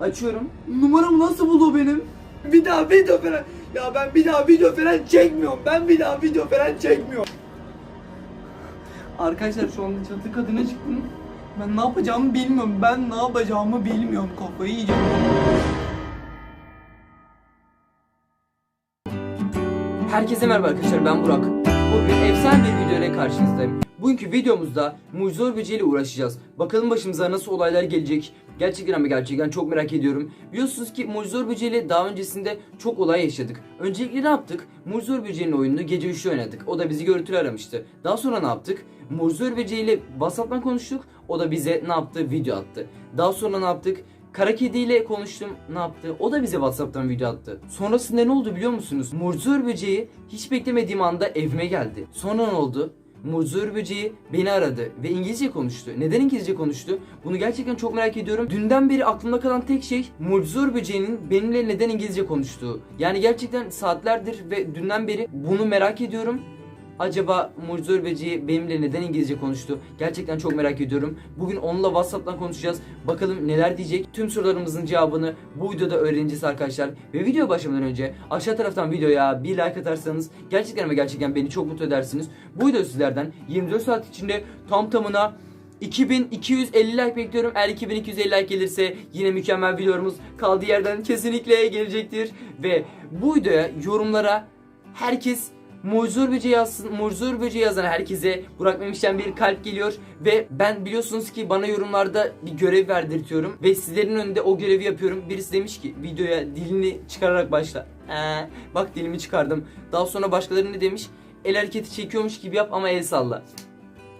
Açıyorum. Numaramı nasıl buldu o benim? Bir daha video falan. Ya ben bir daha video falan çekmiyorum. Ben bir daha video falan çekmiyorum. Arkadaşlar şu anda çatı kadına çıktım. Ben ne yapacağımı bilmiyorum. Ben ne yapacağımı bilmiyorum. Kafayı yiyeceğim. Herkese merhaba arkadaşlar ben Burak. Bugün efsane bir video ile karşınızdayım. Bugünkü videomuzda mucizor böceğiyle uğraşacağız. Bakalım başımıza nasıl olaylar gelecek. Gerçekten ama gerçekten çok merak ediyorum. Biliyorsunuz ki mucizor böceğiyle daha öncesinde çok olay yaşadık. Öncelikle ne yaptık? Mucizor böceğinin oyununu gece 3'te oynadık. O da bizi görüntülü aramıştı. Daha sonra ne yaptık? Mucizor böceğiyle WhatsApp'tan konuştuk. O da bize ne yaptı? Video attı. Daha sonra ne yaptık? Kara Kedi ile konuştum. Ne yaptı? O da bize WhatsApp'tan video attı. Sonrasında ne oldu biliyor musunuz? Murzur böceği hiç beklemediğim anda evime geldi. Sonra ne oldu? Murzur böceği beni aradı ve İngilizce konuştu. Neden İngilizce konuştu? Bunu gerçekten çok merak ediyorum. Dünden beri aklımda kalan tek şey Murzur böceğinin benimle neden İngilizce konuştuğu. Yani gerçekten saatlerdir ve dünden beri bunu merak ediyorum. Acaba Murzur Böceği benimle neden İngilizce konuştu? Gerçekten çok merak ediyorum. Bugün onunla WhatsApp'tan konuşacağız. Bakalım neler diyecek? Tüm sorularımızın cevabını bu videoda öğreneceğiz arkadaşlar. Ve video başlamadan önce aşağı taraftan videoya bir like atarsanız gerçekten ve gerçekten beni çok mutlu edersiniz. Bu video sizlerden 24 saat içinde tam tamına 2250 like bekliyorum. Eğer 2250 like gelirse yine mükemmel videomuz kaldığı yerden kesinlikle gelecektir. Ve bu videoya yorumlara herkes Murzur böceği yazsın. Murzur böceği yazan herkese Burak Memiş'ten bir kalp geliyor. Ve ben biliyorsunuz ki bana yorumlarda bir görev verdirtiyorum. Ve sizlerin önünde o görevi yapıyorum. Birisi demiş ki videoya dilini çıkararak başla. Ee, bak dilimi çıkardım. Daha sonra başkaları ne demiş? El hareketi çekiyormuş gibi yap ama el salla.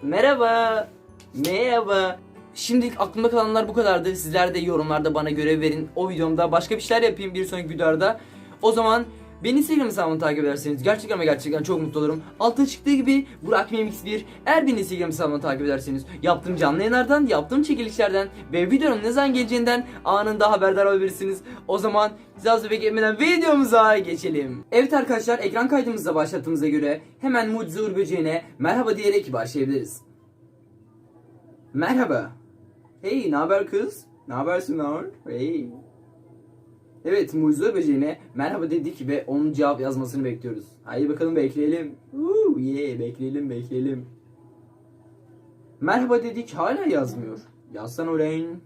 Merhaba. Merhaba. Şimdilik aklımda kalanlar bu kadardı. Sizler de yorumlarda bana görev verin. O videomda başka bir şeyler yapayım bir sonraki videolarda. O zaman beni Instagram hesabımı takip ederseniz gerçekten ama gerçekten çok mutlu olurum. Altta çıktığı gibi Burak Memix 1 eğer beni Instagram hesabımı takip ederseniz yaptığım canlı yayınlardan, yaptığım çekilişlerden ve videonun ne zaman geleceğinden anında haberdar olabilirsiniz. O zaman sizi az bekletmeden videomuza geçelim. Evet arkadaşlar ekran kaydımızda başlattığımıza göre hemen Mucize Uğur Böceği'ne merhaba diyerek başlayabiliriz. Merhaba. Hey, ne haber kız? Ne habersin lan? Hey. Evet, Mucize Böceği'ne merhaba dedik ve onun cevap yazmasını bekliyoruz. Haydi bakalım bekleyelim. Uuu, yeah, bekleyelim, bekleyelim. Merhaba dedik, hala yazmıyor. Yazsan orayın.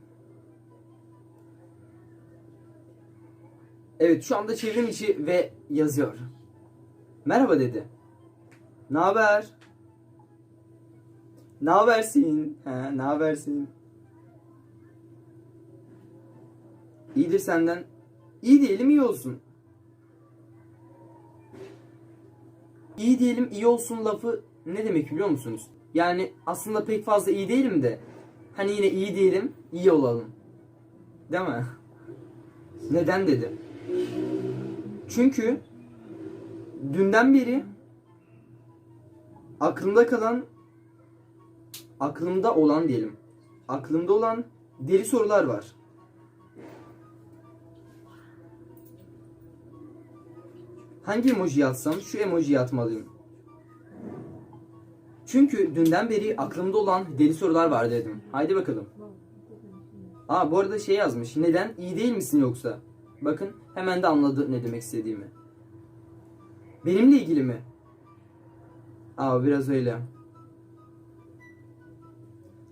Evet, şu anda çevrim içi ve yazıyor. Merhaba dedi. Ne haber? Ne habersin? He, ne habersin? İyidir senden. İyi diyelim iyi olsun. İyi diyelim iyi olsun lafı ne demek biliyor musunuz? Yani aslında pek fazla iyi değilim de hani yine iyi diyelim iyi olalım. Değil mi? Neden dedi? Çünkü dünden beri aklımda kalan aklımda olan diyelim. Aklımda olan deli sorular var. Hangi emoji atsam şu emojiyi atmalıyım. Çünkü dünden beri aklımda olan deli sorular var dedim. Haydi bakalım. Aa bu arada şey yazmış. Neden? İyi değil misin yoksa? Bakın hemen de anladı ne demek istediğimi. Benimle ilgili mi? Aa biraz öyle.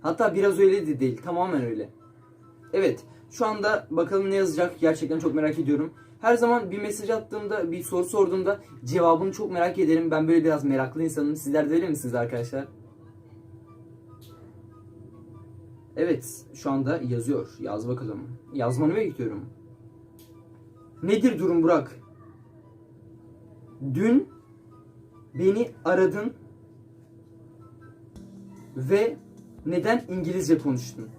Hatta biraz öyle de değil. Tamamen öyle. Evet. Şu anda bakalım ne yazacak. Gerçekten çok merak ediyorum. Her zaman bir mesaj attığımda, bir soru sorduğumda cevabını çok merak ederim. Ben böyle biraz meraklı insanım. Sizler de öyle misiniz arkadaşlar? Evet. Şu anda yazıyor. Yaz bakalım. Yazmanı bekliyorum. Nedir durum Burak? Dün beni aradın ve neden İngilizce konuştun?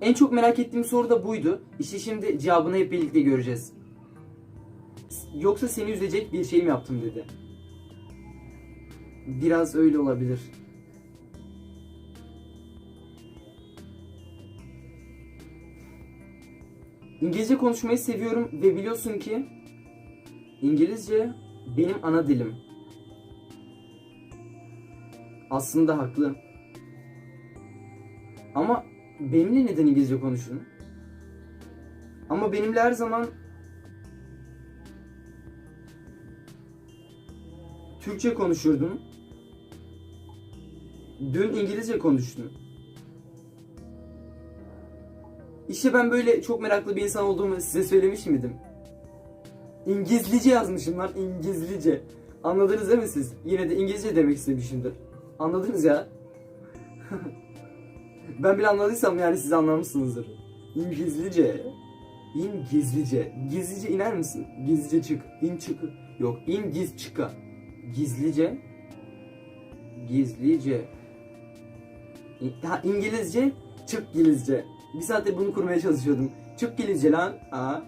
En çok merak ettiğim soru da buydu. İşte şimdi cevabını hep birlikte göreceğiz. Yoksa seni üzecek bir şey mi yaptım dedi. Biraz öyle olabilir. İngilizce konuşmayı seviyorum ve biliyorsun ki İngilizce benim ana dilim. Aslında haklı. Ama benimle neden İngilizce konuştun? Ama benimle her zaman Türkçe konuşurdun. Dün İngilizce konuştun. İşte ben böyle çok meraklı bir insan olduğumu size söylemiş miydim? İngilizce yazmışım lan İngilizce. Anladınız değil mi siz? Yine de İngilizce demek istemişimdir. Anladınız ya. ben bile anladıysam yani siz anlamışsınızdır. İngilizce. İngilizce. Gizlice iner misin? Gizlice çık. İn çık. Yok. İn giz çıka. Gizlice. Gizlice. Ha, İngilizce. Çık İngilizce. Bir saattir bunu kurmaya çalışıyordum. Çık İngilizce lan. Aa.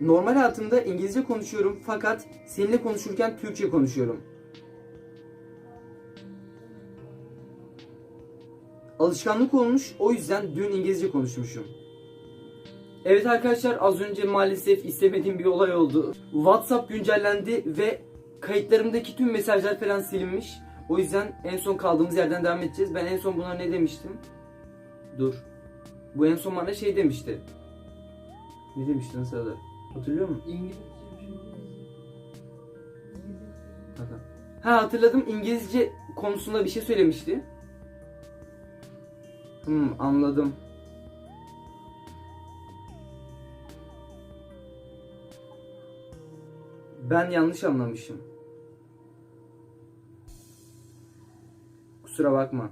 Normal hayatımda İngilizce konuşuyorum fakat seninle konuşurken Türkçe konuşuyorum. Alışkanlık olmuş o yüzden dün İngilizce konuşmuşum. Evet arkadaşlar az önce maalesef istemediğim bir olay oldu. WhatsApp güncellendi ve kayıtlarımdaki tüm mesajlar falan silinmiş. O yüzden en son kaldığımız yerden devam edeceğiz. Ben en son buna ne demiştim? Dur. Bu en son bana şey demişti. Ne demişti nasıl adı? Hatırlıyor musun? İngilizce şey. Ha hatırladım İngilizce konusunda bir şey söylemişti. Hmm anladım. Ben yanlış anlamışım. Kusura bakma.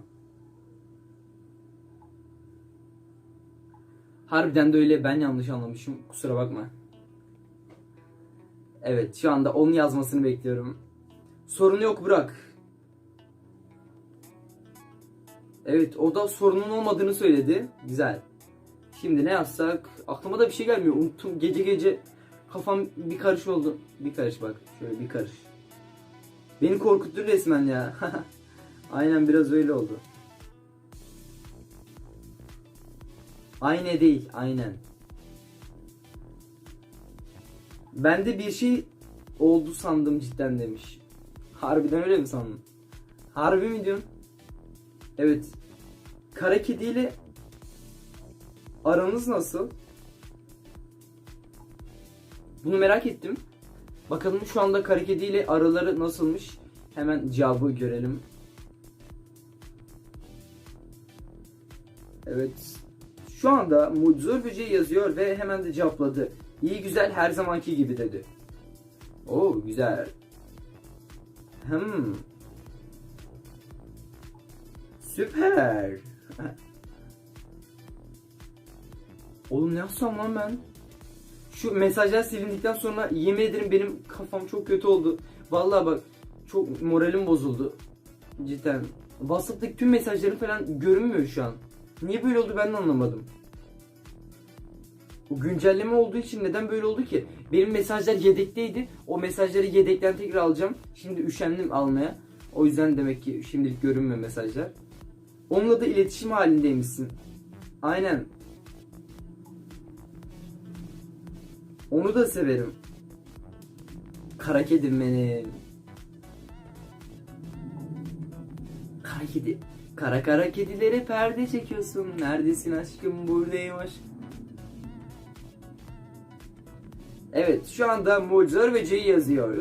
Harbiden de öyle ben yanlış anlamışım. Kusura bakma. Evet şu anda onun yazmasını bekliyorum. Sorun yok Burak. Evet o da sorunun olmadığını söyledi. Güzel. Şimdi ne yazsak? Aklıma da bir şey gelmiyor. Unuttum. Gece gece kafam bir karış oldu. Bir karış bak. Şöyle bir karış. Beni korkuttu resmen ya. Aynen biraz öyle oldu. Aynen değil. Aynen. Ben de bir şey oldu sandım cidden demiş. Harbiden öyle mi sandın? Harbi mi diyorsun? Evet. Kara kediyle aranız nasıl? Bunu merak ettim. Bakalım şu anda kara kediyle araları nasılmış? Hemen cevabı görelim. Evet. Şu anda Mucizor Böceği yazıyor ve hemen de cevapladı. İyi güzel her zamanki gibi dedi. Oo güzel. Hmm. Süper. Oğlum ne yazsam lan ben? Şu mesajlar silindikten sonra yemin ederim benim kafam çok kötü oldu. Vallahi bak çok moralim bozuldu. Cidden. WhatsApp'taki tüm mesajlarım falan görünmüyor şu an. Niye böyle oldu ben de anlamadım. Bu güncelleme olduğu için neden böyle oldu ki? Benim mesajlar yedekteydi. O mesajları yedekten tekrar alacağım. Şimdi üşendim almaya. O yüzden demek ki şimdilik görünmüyor mesajlar. Onunla da iletişim halindeymişsin. Aynen. Onu da severim. Kara kedim benim. Kara kedi. Kara kara kedilere perde çekiyorsun. Neredesin aşkım? Buradayım aşkım. Evet şu anda Mucizor ve C'yi yazıyor.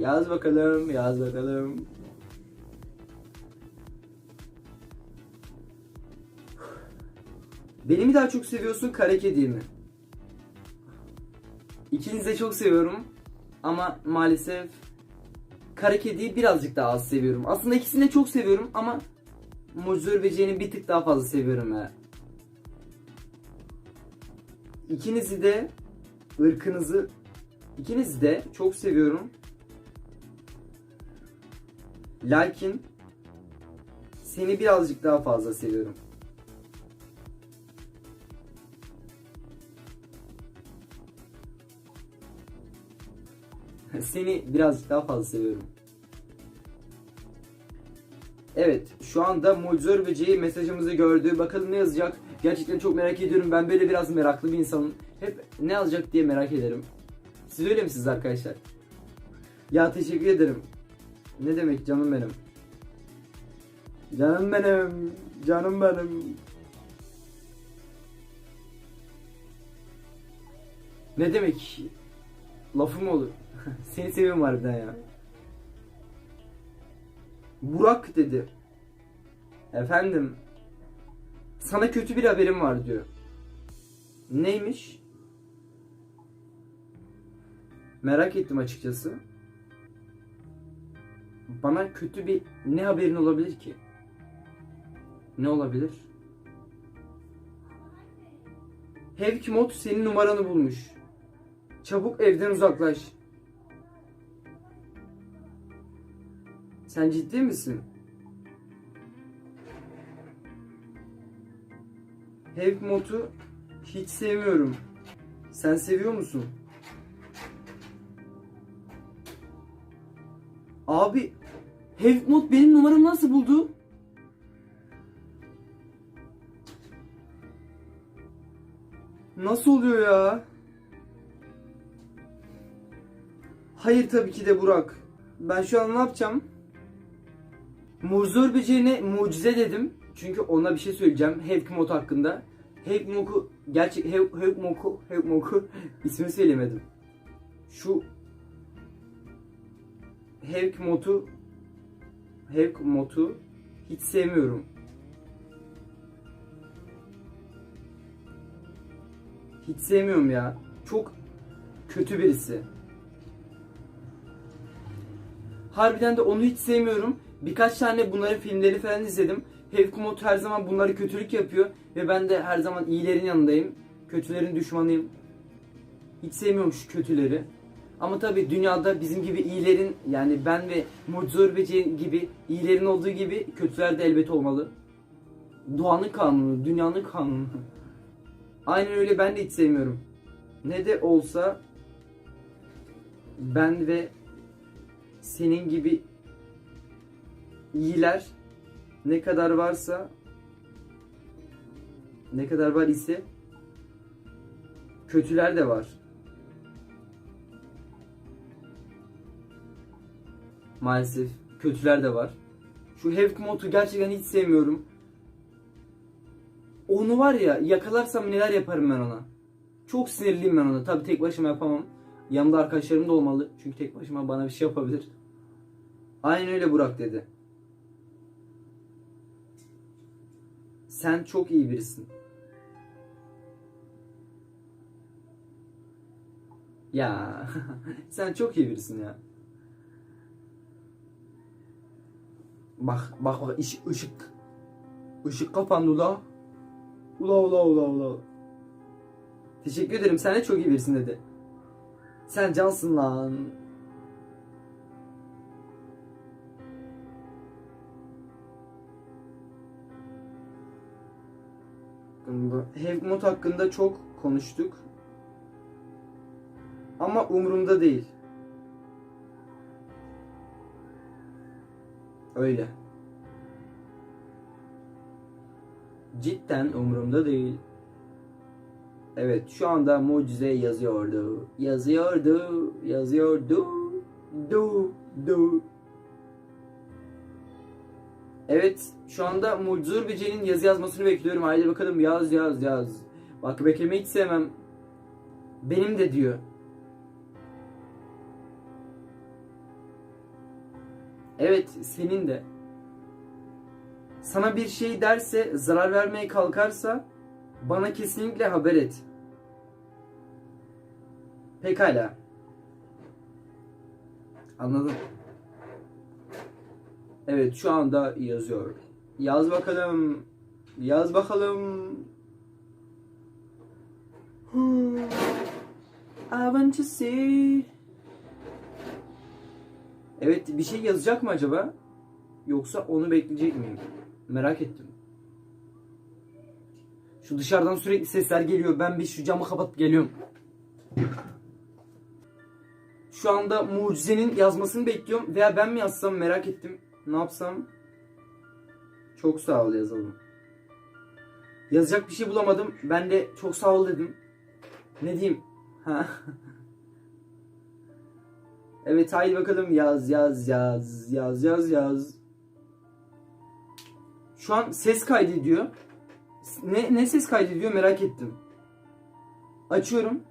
Yaz bakalım, yaz bakalım. Beni mi daha çok seviyorsun, kara kediyi mi? İkinizi de çok seviyorum. Ama maalesef kara kediyi birazcık daha az seviyorum. Aslında ikisini de çok seviyorum ama ve C'ni bir tık daha fazla seviyorum ya. İkinizi de ırkınızı ikinizi de çok seviyorum. Lakin seni birazcık daha fazla seviyorum. Seni birazcık daha fazla seviyorum. Evet şu anda mucizör böceği mesajımızı gördü. Bakalım ne yazacak. Gerçekten çok merak ediyorum. Ben böyle biraz meraklı bir insanım. Hep ne yazacak diye merak ederim. Siz öyle misiniz arkadaşlar? Ya teşekkür ederim. Ne demek canım benim. Canım benim. Canım benim. Ne demek Lafım olur. Seni seviyorum harbiden ya. Burak dedi. Efendim. Sana kötü bir haberim var diyor. Neymiş? Merak ettim açıkçası. Bana kötü bir ne haberin olabilir ki? Ne olabilir? Hevkimot senin numaranı bulmuş. Çabuk evden uzaklaş. Sen ciddi misin? Hevkimot'u hiç sevmiyorum. Sen seviyor musun? Abi Hevkimot benim numaramı nasıl buldu? Nasıl oluyor ya? Hayır tabii ki de Burak. Ben şu an ne yapacağım? Muzur böceğine mucize dedim. Çünkü ona bir şey söyleyeceğim. Hevkmot hakkında. Hevkmok'u gerçek Hev, Hevkmok'u Hevkmok'u ismini söylemedim. Şu Hevkmot'u Hevkmot'u hiç sevmiyorum. Hiç sevmiyorum ya. Çok kötü birisi. Harbiden de onu hiç sevmiyorum. Birkaç tane bunların filmleri falan izledim. Hevkumot her zaman bunları kötülük yapıyor. Ve ben de her zaman iyilerin yanındayım. Kötülerin düşmanıyım. Hiç sevmiyorum şu kötüleri. Ama tabi dünyada bizim gibi iyilerin yani ben ve Beci gibi iyilerin olduğu gibi kötüler de elbet olmalı. Doğanın kanunu, dünyanın kanunu. Aynen öyle ben de hiç sevmiyorum. Ne de olsa ben ve senin gibi iyiler ne kadar varsa ne kadar var ise kötüler de var. Maalesef kötüler de var. Şu Hevkmot'u gerçekten hiç sevmiyorum. Onu var ya yakalarsam neler yaparım ben ona. Çok sinirliyim ben ona. Tabii tek başıma yapamam. Yanımda arkadaşlarım da olmalı. Çünkü tek başıma bana bir şey yapabilir. Aynen öyle Burak dedi. Sen çok iyi birisin. Ya sen çok iyi birisin ya. Bak bak bak iş, ışık. Işık kapandı ula. Ula ula ula ula. Teşekkür ederim sen de çok iyi birisin dedi. Sen cansın lan. Hevmot hakkında çok konuştuk. Ama umurumda değil. Öyle. Cidden umurumda değil. Evet şu anda mucize yazıyordu. Yazıyordu. Yazıyordu. Du. Du. Evet şu anda Mucur Bece'nin yazı yazmasını bekliyorum. Haydi bakalım yaz yaz yaz. Bak beklemeyi hiç sevmem. Benim de diyor. Evet senin de. Sana bir şey derse, zarar vermeye kalkarsa bana kesinlikle haber et. Pekala. Anladım. Evet şu anda yazıyor. Yaz bakalım. Yaz bakalım. I want to see. Evet bir şey yazacak mı acaba? Yoksa onu bekleyecek miyim? Merak ettim. Şu dışarıdan sürekli sesler geliyor. Ben bir şu camı kapatıp geliyorum. Şu anda mucizenin yazmasını bekliyorum. Veya ben mi yazsam merak ettim ne yapsam? Çok sağ ol yazalım. Yazacak bir şey bulamadım. Ben de çok sağ ol dedim. Ne diyeyim? Ha? evet haydi bakalım yaz yaz yaz yaz yaz yaz. Şu an ses kaydı diyor. Ne, ne ses kaydı diyor merak ettim. Açıyorum.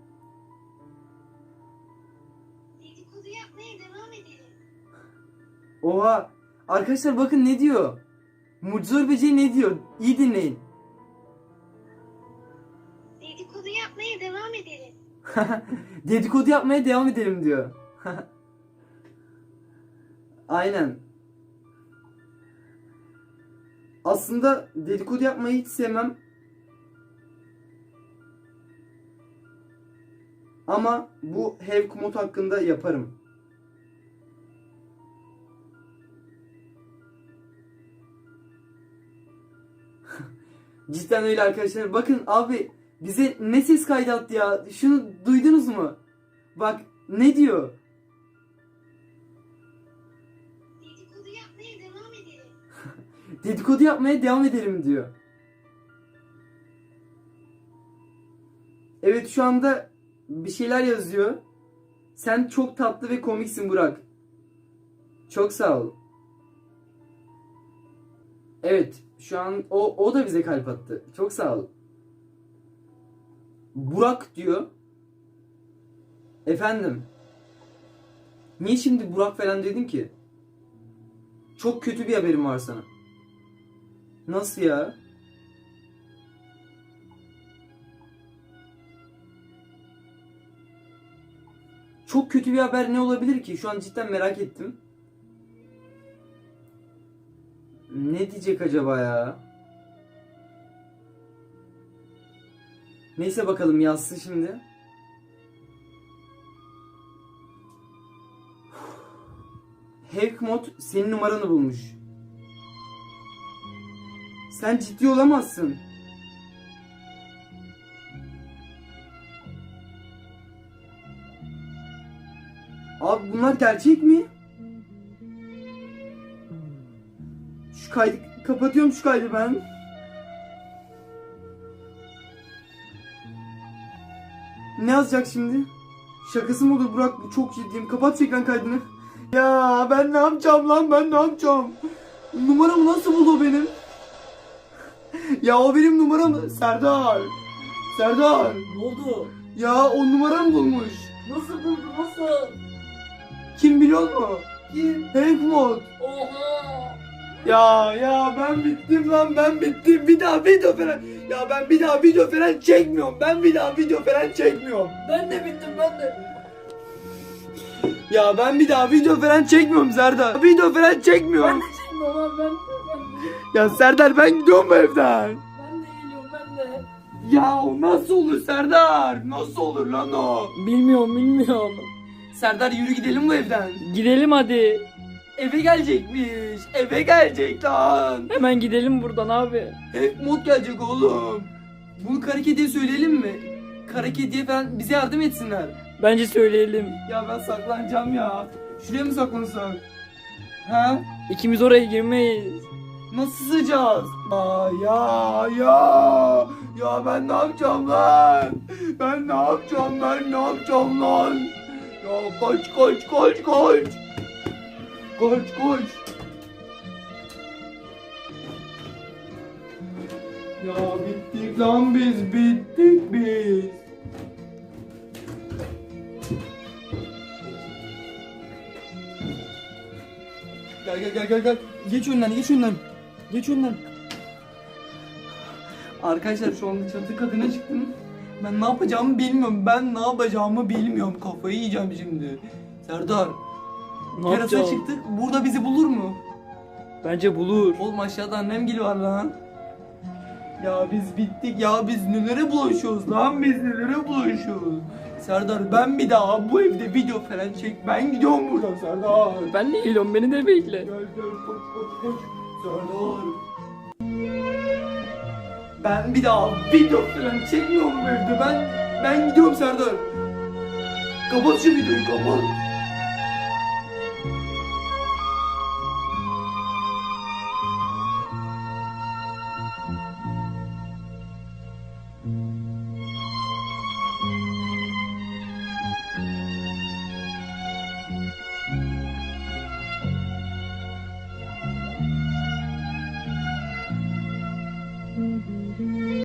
Oha Arkadaşlar bakın ne diyor. Mucizor böceği ne diyor? İyi dinleyin. Dedikodu yapmaya devam edelim. Dedikodu yapmaya devam edelim diyor. Aynen. Aslında dedikodu yapmayı hiç sevmem. Ama bu Hev Kumut hakkında yaparım. Cidden öyle arkadaşlar. Bakın abi bize ne ses kaydı attı ya. Şunu duydunuz mu? Bak ne diyor? Dedikodu yapmaya devam edelim. Dedikodu yapmaya devam edelim diyor. Evet şu anda bir şeyler yazıyor. Sen çok tatlı ve komiksin Burak. Çok sağ ol. Evet şu an o, o da bize kalp attı. Çok sağ ol. Burak diyor. Efendim. Niye şimdi Burak falan dedin ki? Çok kötü bir haberim var sana. Nasıl ya? Çok kötü bir haber ne olabilir ki? Şu an cidden merak ettim. Ne diyecek acaba ya? Neyse bakalım yazsın şimdi. Hevkmot senin numaranı bulmuş. Sen ciddi olamazsın. Abi bunlar gerçek mi? Şu kaydı kapatıyorum şu kaydı ben. Ne yazacak şimdi? Şakası mı olur Burak? Bu çok ciddiyim. Kapat ekran kaydını. Ya ben ne yapacağım lan? Ben ne yapacağım? Numaramı nasıl buldu benim? Ya o benim numaram Serdar. Serdar. Ne oldu? Ya o numaramı bulmuş. Nasıl buldu nasıl? Kim biliyor mu? Kim? Hank Mod. Oha! Ya ya ben bittim lan ben bittim. Bir daha video falan. Ya ben bir daha video falan çekmiyorum. Ben bir daha video falan çekmiyorum. Ben de bittim ben de. Ya ben bir daha video falan çekmiyorum Serdar. Video falan Ben çekmiyorum. de çekmiyorum abi ben, ben, Ya Serdar ben gidiyorum bu evden. ben de geliyorum ben de. Ya o nasıl olur Serdar? Nasıl olur lan o? Bilmiyorum bilmiyorum. Serdar yürü gidelim bu evden. Gidelim hadi. Eve gelecekmiş. Eve gelecek lan. Hemen gidelim buradan abi. Hep mod gelecek oğlum. Bunu kara kediye söyleyelim mi? Kara kediye falan bize yardım etsinler. Bence söyleyelim. Ya ben saklanacağım ya. Şuraya mı saklansak? Ha? İkimiz oraya girmeyiz. Nasıl sığacağız? Aa, ya ya ya ben ne yapacağım lan? Ben ne yapacağım ben ne yapacağım lan? Ya koş koş koş koş. Koş koş. Ya bittik lan biz bittik biz. Gel gel gel gel gel. Geç önden geç önden. Geç önden. Arkadaşlar şu anda çatı kadına çıktım. Ben ne yapacağımı bilmiyorum. Ben ne yapacağımı bilmiyorum. Kafayı yiyeceğim şimdi. Serdar. Ne Terasa yapacağız? çıktık. Burada bizi bulur mu? Bence bulur. Oğlum aşağıda annem gili var lan. Ya biz bittik ya biz nelere bulaşıyoruz lan biz nelere bulaşıyoruz. Serdar ben bir daha bu evde video falan çek. Ben gidiyorum buradan Serdar. Ben de geliyorum beni de bekle. Gel gel koş koş koş. Serdar. Ben bir daha video falan çekmiyorum bu evde. Ben ben gidiyorum Serdar. Kapat şu videoyu kapat.